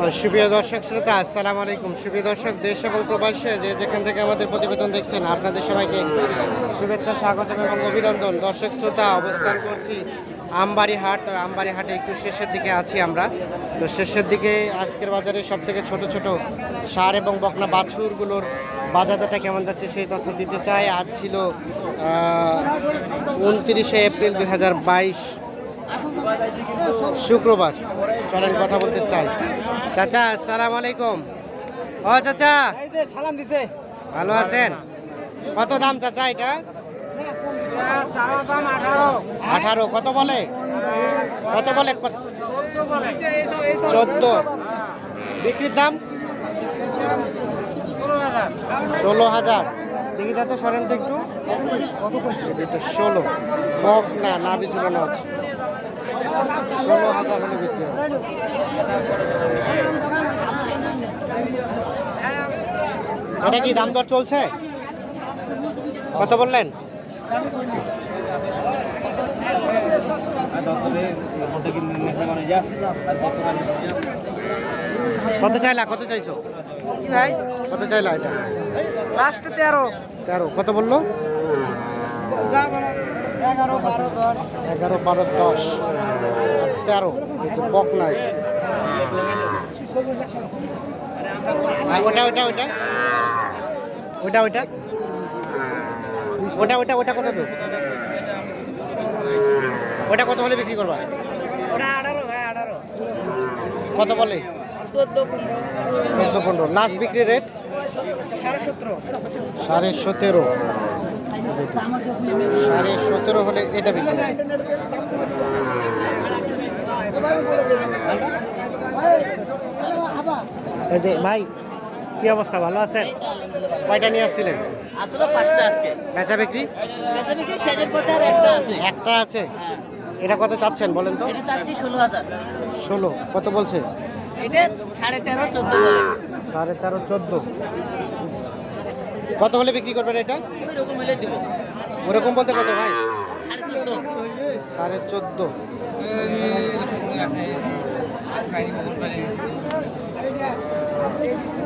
সুপ্রিয় দর্শক শ্রোতা, আসসালামু আলাইকুম। সুপ্রিয় দর্শক, দেশ এবং প্রবাসে যে যেখান থেকে আমাদের প্রতিবেদন দেখছেন, আপনাদের সবাইকে শুভেচ্ছা, স্বাগত এবং অভিনন্দন। দর্শক শ্রোতা, অবস্থান করছি আমবাড়ি হাট আমবাড়ি হাটে একটু শেষের দিকে আছি আমরা। তো শেষের দিকে আজকের বাজারে সব থেকে ছোট ছোট সার এবং বকনা বাছুরগুলোর বাজারটা কেমন যাচ্ছে সেই তথ্য দিতে চাই। আজ ছিল উনত্রিশে এপ্রিল দুই হাজার বাইশ। শুক্রবার। চলেন কথা বলতে চাই। চাচা, আসসালামু আলাইকুম। ও, চাচা। সালাম দিছে ভালো আছেন? কত দাম চাচা এটা? আঠারো। কত বলে? কত বলে? চোদ্দ। বিক্রির দাম? ষোলো হাজার। দেখি যাচ্ছে সরেন তো একটু। ষোলো। না না বিচুলানো আছে ষোলো হাজার হলে বিক্রি এটা কি দাম দর চলছে? কত বললেন? কত চাইলা? কত চাইছো? ভাই? কত চাইলা এটা? লাস্ট তেরো। তেরো। কত বলল? এগারো বারো দশ। এগারো বারো দশ। তেরো হচ্ছে বক নাই ওটা ওটা ওটা? ওটা ওটা? ওটা ওটা ওটা কত তো ওটা কত হলে বিক্রি করবা? ওটা আঠারো ভাই আঠারো। কত বলে? চোদ্দ পনেরো। চোদ্দ পনেরো। লাস্ট বিক্রি রেট সাড়ে সতেরো। সাড়ে সতেরো। সাড়ে সতেরো হলে এটা বিক্রি। যে ভাই কি অবস্থা? ভালো আছেন? কয়টা নিয়ে আসছিলেন? আসলে পাঁচটা আজকে। বেচা বিক্রি? বেচা বিক্রি শেষের পথে আর একটা আছে। একটা আছে? হ্যাঁ। এটা কত চাচ্ছেন বলেন তো? এটা চাচ্ছি ষোলো হাজার। ষোলো কত বলছে? এটা সাড়ে তেরো চোদ্দ সাড়ে তেরো চোদ্দ। কত হলে বিক্রি করবেন এটা? ওই হলে দিব। ওরকম বলতে কত ভাই? সাড়ে চোদ্দ।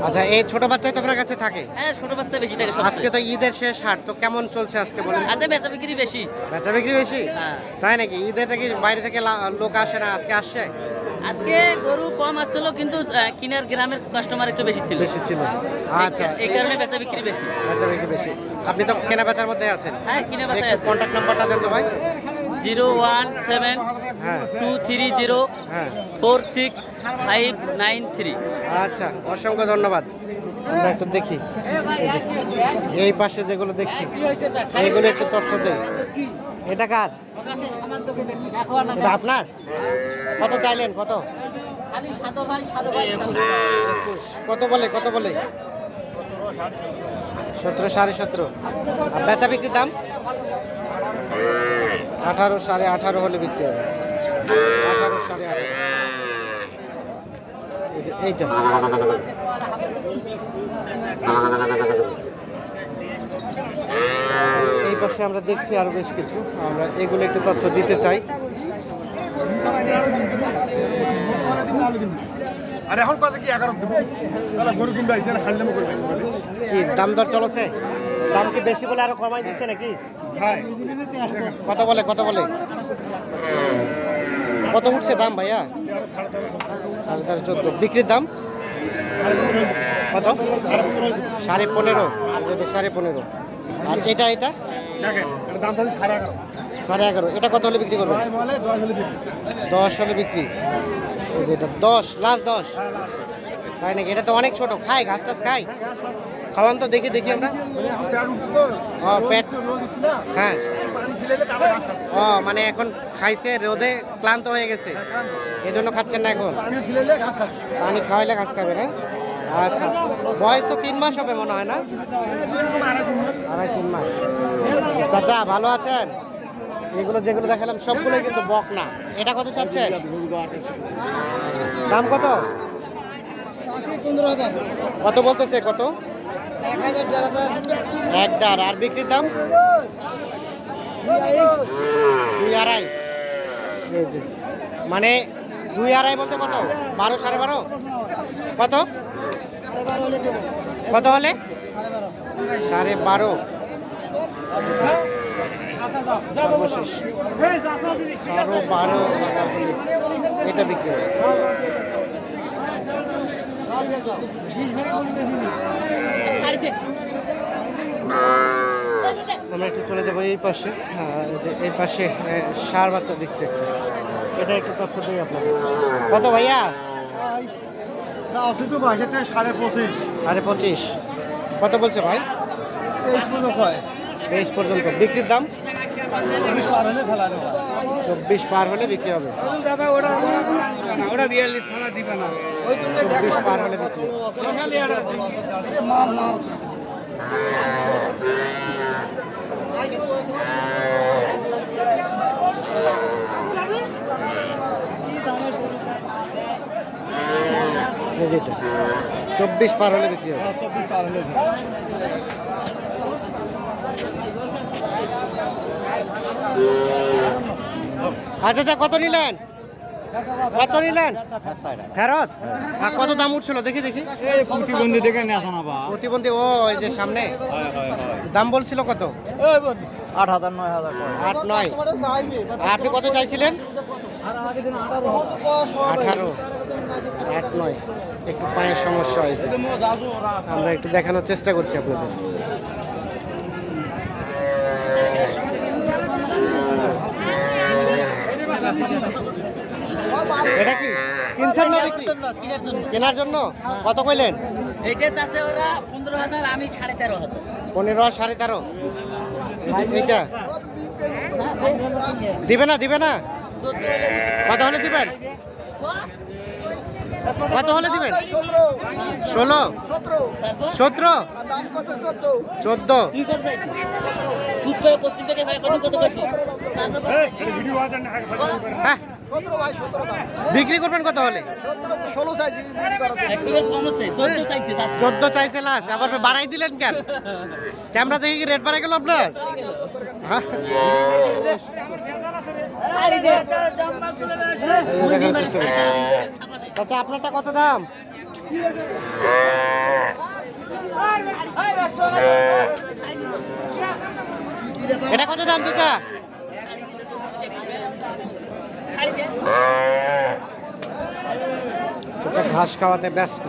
আচ্ছা এই ছোট বাচ্চাই তো আপনার কাছে থাকে? হ্যাঁ ছোট বাচ্চা বেশি থাকে আজকে তো ঈদের শেষ হাট তো কেমন চলছে আজকে বলেন আচ্ছা বেচা বিক্রি বেশি। বেচা বিক্রি বেশি? হ্যাঁ। তাই নাকি? ঈদের থেকে বাইরে থেকে লোক আসে না? আজকে আসছে? আজকে গরু কম আসছিল কিন্তু কিনার গ্রামের কাস্টমার একটু বেশি ছিল। বেশি ছিল। আচ্ছা। এই কারণে বেচা বিক্রি বেশি। বেচা বিক্রি বেশি। আপনি তো কেনা বেচার মধ্যে আছেন। হ্যাঁ কেনা বেচা কন্ট্যাক্ট নাম্বারটা দেন তো ভাই। জিরো ওয়ান সেভেন হ্যাঁ টু থ্রি জিরো হ্যাঁ। Four six five nine three. আচ্ছা অসংখ্য ধন্যবাদ। আমরা একটু দেখি। এই পাশে যেগুলো দেখছি এইগুলো একটু তথ্য দেই। এটা কার? আপনার? কত চাইলেন? কত? কত বলে? কত বলে? সতেরো, সাড়ে সতেরো। আর বেচা বিক্রির দাম? আঠারো, সাড়ে আঠারো হলে বিক্রি হবে। আঠারো, সাড়ে এইটা। এই পাশে আমরা দেখছি আরও বেশ কিছু। আমরা এগুলো একটু তথ্য দিতে চাই। আর এখন কথা কি এগারো দেবো তাহলে গরু কিনবে আইসে খালি নামে করবে কি দাম দর চলছে? দাম কি বেশি বলে আরও কমাই দিচ্ছে নাকি? হ্যাঁ কত বলে কত বলে? কত উঠছে দাম ভাইয়া? সাড়ে তেরো চোদ্দ। বিক্রির দাম? কত? সাড়ে পনেরো। সাড়ে পনেরো। আর এটা এটা? দাম সাড়ে এগারো। সাড়ে এগারো। এটা কত হলে বিক্রি করবেন? দশ হলে বিক্রি। এটা দশ লাস্ট দশ। তাই নাকি? এটা তো অনেক খায় ঘাস টাস খায় খাওয়ান তো দেখি দেখি আমরা। তো ও, হ্যাঁ। ও মানে এখন খাইছে রোদে ক্লান্ত হয়ে গেছে। এজন্য খাচ্ছেন না এখন। পানি খাওয়াইলে ঘাস খাবে না? আচ্ছা। বয়স তো তিন মাস হবে মনে হয় না? আড়াই তিন মাস। চাচা ভালো আছেন? এগুলো যেগুলো দেখালাম, সবগুলোই কিন্তু বক না। এটা কত চাচ্ছে দাম কত? কত বলতেছে, কত? এক হাজার দেড়। হাজার এক ডার আর বিক্রির দাম? দুই আড়াই। মানে দুই আড়াই বলতে কত? বারো, সাড়ে বারো? কত? কত হলে? সাড়ে বারো। বারো বারো এটা বিক্রি আমরা একটু চলে যাব এই পাশে যে এই পাশে সার বাচ্চা দিচ্ছে এটা একটু তথ্য দিই আপনাকে কত ভাইয়া? তো বাসাটা সাড়ে পঁচিশ সাড়ে পঁচিশ। কত বলছে ভাই? তেইশ পর্যন্ত হয়। তেইশ পর্যন্ত। বিক্রির দাম? চব্বিশ পার হলে বিক্রি হবে। চব্বিশ পার হলে বিক্রি চব্বিশ পার হলে বিক্রি হবে। চব্বিশ পার আচ্ছা আচ্ছা কত নিলেন? কত নিলেন? ফেরত? আর কত দাম উঠছিল? দেখি দেখি। প্রতিবন্ধী দেখে প্রতিবন্ধী ও এই যে সামনে। দাম বলছিল কত? আট হাজার নয় হাজার আট নয়। আপনি কত চাইছিলেন? আঠারো। আট নয়। একটু পায়ের সমস্যা হয়েছে। আমরা একটু দেখানোর চেষ্টা করছি আপনাদের। এটা কি? কিনছেন না বিক্রি? কেনার জন্য? কত কইলেন? এটা চাচ্ছে ওরা পনেরো হাজার আমি সাড়ে তেরো হাজার। পনেরো সাড়ে তেরো। এইটা? দিবে না দিবে না? কত হলে দিবেন? কত হলে দিবেন? ষোলো। সতেরো? চোদ্দ? পশ্চিম থেকে ভাই কত কত হ্যাঁ। বিক্রি করবেন কত হলে? চোদ্দ চাইছে লাস্ট আবার বাড়াই দিলেন কেন? ক্যামেরা দেখে কি রেট বাড়াই গেল আপনার? হ্যাঁ? আচ্ছা আপনারটা কত দাম? এটা কত দাম চাচা? ঘাস খাওয়াতে ব্যস্ত।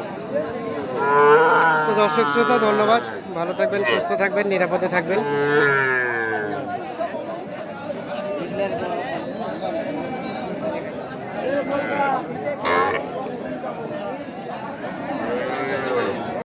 তো দর্শক শ্রোতা, ধন্যবাদ। ভালো থাকবেন, সুস্থ থাকবেন, নিরাপদে থাকবেন।